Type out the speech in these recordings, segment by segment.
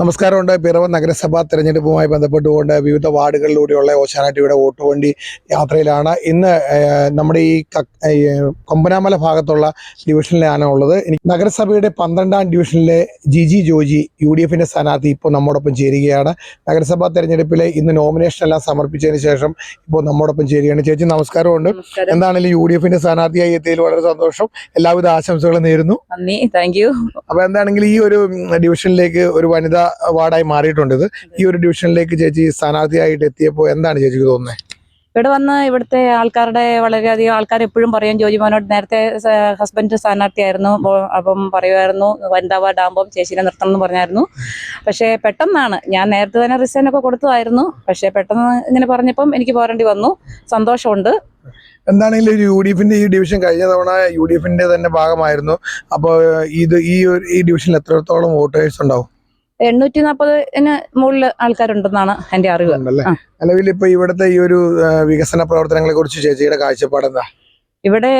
നമസ്കാരമുണ്ട്. പിറവ നഗരസഭാ തെരഞ്ഞെടുപ്പുമായി ബന്ധപ്പെട്ടുകൊണ്ട് വിവിധ വാർഡുകളിലൂടെയുള്ള ഓശാനാറ്റിയുടെ വോട്ടുവണ്ടി യാത്രയിലാണ്. ഇന്ന് നമ്മുടെ ഈ കൊമ്പനാമല ഭാഗത്തുള്ള ഡിവിഷനിലാണ് ഉള്ളത്. നഗരസഭയുടെ പന്ത്രണ്ടാം ഡിവിഷനിലെ ജിജി ജോജി യു ഡി എഫിന്റെ സ്ഥാനാർത്ഥി ഇപ്പോൾ നമ്മോടൊപ്പം ചേരുകയാണ്. നഗരസഭാ തെരഞ്ഞെടുപ്പിലെ ഇന്ന് നോമിനേഷൻ എല്ലാം സമർപ്പിച്ചതിന് ശേഷം ഇപ്പോൾ നമ്മോടൊപ്പം ചേരുകയാണ്. ചേച്ചി നമസ്കാരമുണ്ട്. നമസ്കാരം. എന്താണെങ്കിലും യു ഡി എഫിന്റെ സ്ഥാനാർത്ഥിയായി എത്തിയതിൽ വളരെ സന്തോഷം. എല്ലാവിധ ആശംസകളും നേരുന്നു. നന്ദി. Thank you. അപ്പൊ എന്താണെങ്കിലും ഈ ഒരു ഡിവിഷനിലേക്ക് ഒരു വനിതാ വാർഡായി മാറിയിട്ടുണ്ട് ഇത്. ഈ ഒരു ഡിവിഷനിലേക്ക് ചേച്ചി സ്ഥാനാർത്ഥിയായിട്ട് എത്തിയപ്പോൾ എന്താണ് ചേച്ചിക്ക് തോന്നുന്നത് ഇവിടെ വന്ന് ഇവിടുത്തെ ആൾക്കാരുടെ വളരെയധികം ആൾക്കാർ എപ്പോഴും പറയും ജോജി മോനോട് നേരത്തെ ഹസ്ബൻഡ് സ്ഥാനാർത്ഥിയായിരുന്നു അപ്പോൾ അപ്പം പറയുമായിരുന്നു വനിതാ വാർഡ് ആകുമ്പോൾ ചേച്ചീനെ നിർത്തണം എന്ന് പറഞ്ഞായിരുന്നു. പക്ഷേ പെട്ടെന്നാണ് ഞാൻ നേരത്തെ തന്നെ റിസൈൻ ഒക്കെ കൊടുത്തതായിരുന്നു പക്ഷേ പെട്ടെന്ന് ഇങ്ങനെ പറഞ്ഞപ്പം എനിക്ക് പോരേണ്ടി വന്നു. സന്തോഷമുണ്ട്. എന്താണെങ്കിലും ഒരു യു ഡി എഫിന്റെ ഈ ഡിവിഷൻ കഴിഞ്ഞ തവണ യു ഡി എഫിന്റെ തന്നെ ഭാഗമായിരുന്നു. അപ്പോൾ ഇത് ഈ ഒരു ഈ ഡിവിഷനിൽ എത്രത്തോളം വോട്ടേഴ്സ് ഉണ്ടാവും? എണ്ണൂറ്റി നാൽപ്പതിന് മുകളിൽ ആൾക്കാരുണ്ടെന്നാണ് എന്റെ അറിവ്. നിലവിൽ ഇപ്പൊ ഇവിടുത്തെ ഈ ഒരു വികസന പ്രവർത്തനങ്ങളെ കുറിച്ച് ചേച്ചിയുടെ കാഴ്ചപ്പാട് എന്താ ഇവിടെ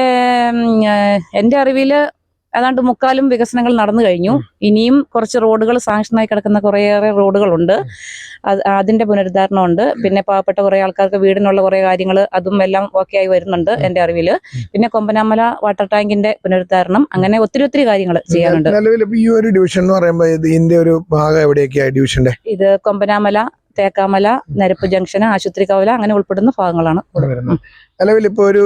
എന്റെ അറിവിൽ ഏതാണ്ട് മുക്കാലും വികസനങ്ങൾ നടന്നു കഴിഞ്ഞു. ഇനിയും കുറച്ച് റോഡുകൾ സാങ്ഷനായി കിടക്കുന്ന കുറേയേറെ റോഡുകളുണ്ട്. അത് അതിന്റെ പുനരുദ്ധാരണമുണ്ട്. പിന്നെ പാവപ്പെട്ട കുറേ ആൾക്കാർക്ക് വീടിനുള്ള കുറേ കാര്യങ്ങൾ അതും എല്ലാം ഓക്കെ ആയി വരുന്നുണ്ട് എന്റെ അറിവിൽ പിന്നെ കൊമ്പനാമല വാട്ടർ ടാങ്കിന്റെ പുനരുദ്ധാരണം. അങ്ങനെ ഒത്തിരി ഒത്തിരി കാര്യങ്ങൾ ചെയ്യാനുണ്ട്. നിലവിൽ ഈ ഒരു ഡിവിഷൻ എന്ന് പറയുമ്പോൾ ഇതിന്റെ ഒരു ഭാഗം ഡിവിഷന്റെ? ഇത് കൊമ്പനാമല തേക്കാമല നരപ്പ് ജംഗ്ഷൻ ആശുപത്രി കവല അങ്ങനെ ഉൾപ്പെടുന്ന ഭാഗങ്ങളാണ് നിലവിൽ ഇപ്പോൾ ഒരു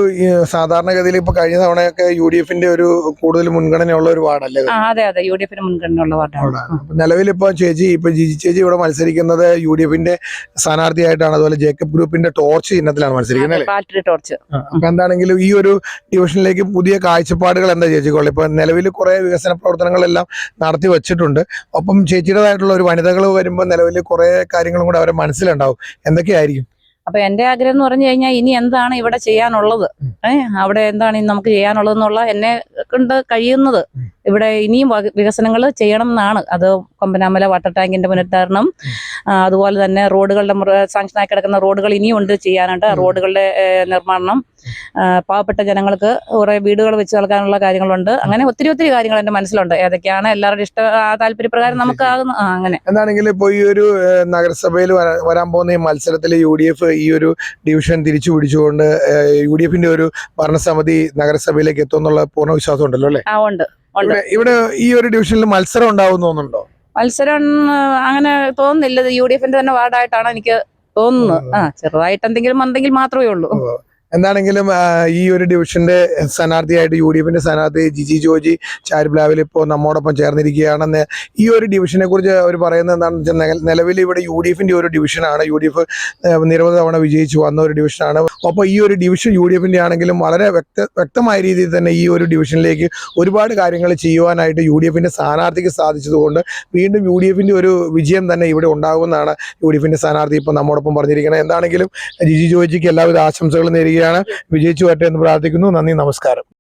സാധാരണഗതിയിൽ ഇപ്പൊ കഴിഞ്ഞ തവണയൊക്കെ യു ഡി എഫിന്റെ ഒരു കൂടുതൽ മുൻഗണനയുള്ള ഒരു വാർഡല്ലേ അതെ അതെ. യു ഡി എഫിന് മുൻഗണനയുള്ള വാർഡാണ്. നിലവിൽ ഇപ്പൊ ചേച്ചി ഇപ്പൊ ജിജി ചേച്ചി ഇവിടെ മത്സരിക്കുന്നത് യു ഡി എഫിന്റെ സ്ഥാനാർത്ഥിയായിട്ടാണ് അതുപോലെ ജേക്കബ് ഗ്രൂപ്പിന്റെ ടോർച്ച് ചിഹ്നത്തിലാണ് മത്സരിക്കുന്നത് അല്ലേ? ടോർച്ച്. അപ്പൊ എന്താണെങ്കിലും ഈ ഒരു ഡിവിഷനിലേക്ക് പുതിയ കാഴ്ചപ്പാടുകൾ എന്താ ചേച്ചിക്കുള്ളത് ഇപ്പൊ നിലവിൽ കുറെ വികസന പ്രവർത്തനങ്ങളെല്ലാം നടത്തി വെച്ചിട്ടുണ്ട്. ഒപ്പം ചേച്ചിയുടേതായിട്ടുള്ള ഒരു വനിതകൾ വരുമ്പോൾ നിലവിൽ കുറെ കാര്യങ്ങളും കൂടെ അവരെ മനസ്സിലുണ്ടാവും. എന്തൊക്കെയായിരിക്കും? അപ്പൊ എന്റെ ആഗ്രഹം എന്ന് പറഞ്ഞു കഴിഞ്ഞാൽ ഇനി എന്താണ് ഇവിടെ ചെയ്യാനുള്ളത്? ഏഹ് അവിടെ എന്താണ് ഇനി നമുക്ക് ചെയ്യാനുള്ളത് എന്നുള്ള എന്നെ കൊണ്ട് കഴിയുന്നത്. ഇവിടെ ഇനിയും വികസനങ്ങൾ ചെയ്യണം എന്നാണ്. അത് കൊമ്പനാമല വാട്ടർ ടാങ്കിന്റെ പുനരുദ്ധാരണം. അതുപോലെ തന്നെ റോഡുകളുടെ സാങ്ഷനായി കിടക്കുന്ന റോഡുകൾ ഇനിയും ഉണ്ട് ചെയ്യാനുണ്ട് റോഡുകളുടെ നിർമ്മാണം. പാവപ്പെട്ട ജനങ്ങൾക്ക് കുറെ വീടുകൾ വെച്ച് നൽകാനുള്ള കാര്യങ്ങളുണ്ട്. അങ്ങനെ ഒത്തിരി ഒത്തിരി കാര്യങ്ങൾ എന്റെ മനസ്സിലുണ്ട്. ഏതൊക്കെയാണ് എല്ലാവരുടെ ഇഷ്ട താല്പര്യപ്രകാരം നമുക്ക് ആകുന്ന ആ, അങ്ങനെ. എന്താണെങ്കിലും ഇപ്പോൾ ഈ ഒരു നഗരസഭയിൽ വരാൻ പോകുന്ന ഈ മത്സരത്തിൽ യു ഡി എഫ് ഈ ഒരു ഡിവിഷൻ തിരിച്ചു പിടിച്ചുകൊണ്ട് യു ഡി എഫിന്റെ ഒരു ഭരണസമിതി നഗരസഭയിലേക്ക് എത്തുമെന്നുള്ള പൂർണ വിശ്വാസം ഉണ്ടല്ലോ അല്ലേ? ആ ഉണ്ട്. ഇവിടെ ഈ ഒരു ഡിവിഷനിൽ മത്സരം ഉണ്ടാവുന്നുണ്ടോ മത്സരം അങ്ങനെ തോന്നുന്നില്ല. യു ഡി എഫിന്റെ തന്നെ വാർഡായിട്ടാണ് എനിക്ക് തോന്നുന്നത്. ആ ചെറുതായിട്ട് എന്തെങ്കിലും ഉണ്ടെങ്കിൽ മാത്രമേ ഉള്ളൂ. എന്താണെങ്കിലും ഈ ഒരു ഡിവിഷന്റെ സ്ഥാനാർത്ഥിയായിട്ട് യു ഡി എഫിന്റെ സ്ഥാനാർത്ഥി ജിജി ജോജി ചാരിപ്ലാവിൽ ഇപ്പോൾ നമ്മോടൊപ്പം ചേർന്നിരിക്കുകയാണെന്ന് ഈ ഒരു ഡിവിഷനെ കുറിച്ച് അവർ പറയുന്നത് എന്താണെന്ന് വെച്ചാൽ നിലവിൽ ഇവിടെ യു ഡി എഫിന്റെ ഒരു ഡിവിഷനാണ്. യു ഡി എഫ് നിരവധി തവണ വിജയിച്ചു വന്ന ഒരു ഡിവിഷനാണ്. അപ്പോൾ ഈ ഒരു ഡിവിഷൻ യു ഡി എഫിന്റെ ആണെങ്കിലും വളരെ വ്യക്ത വ്യക്തമായ രീതിയിൽ തന്നെ ഈ ഒരു ഡിവിഷനിലേക്ക് ഒരുപാട് കാര്യങ്ങൾ ചെയ്യുവാനായിട്ട് യു ഡി എഫിന്റെ സ്ഥാനാർത്ഥിക്ക് സാധിച്ചതുകൊണ്ട് വീണ്ടും യു ഡി എഫിന്റെ ഒരു വിജയം തന്നെ ഇവിടെ ഉണ്ടാകുമെന്നാണ് യു ഡി എഫിന്റെ സ്ഥാനാർത്ഥി ഇപ്പോൾ നമ്മോടൊപ്പം പറഞ്ഞിരിക്കുന്നത്. എന്താണെങ്കിലും ജിജി ജോജിക്ക് എല്ലാവിധ ആശംസകളും വിജയിച്ചു വരട്ടെ എന്ന് പ്രാർത്ഥിക്കുന്നു. നന്ദി നമസ്കാരം.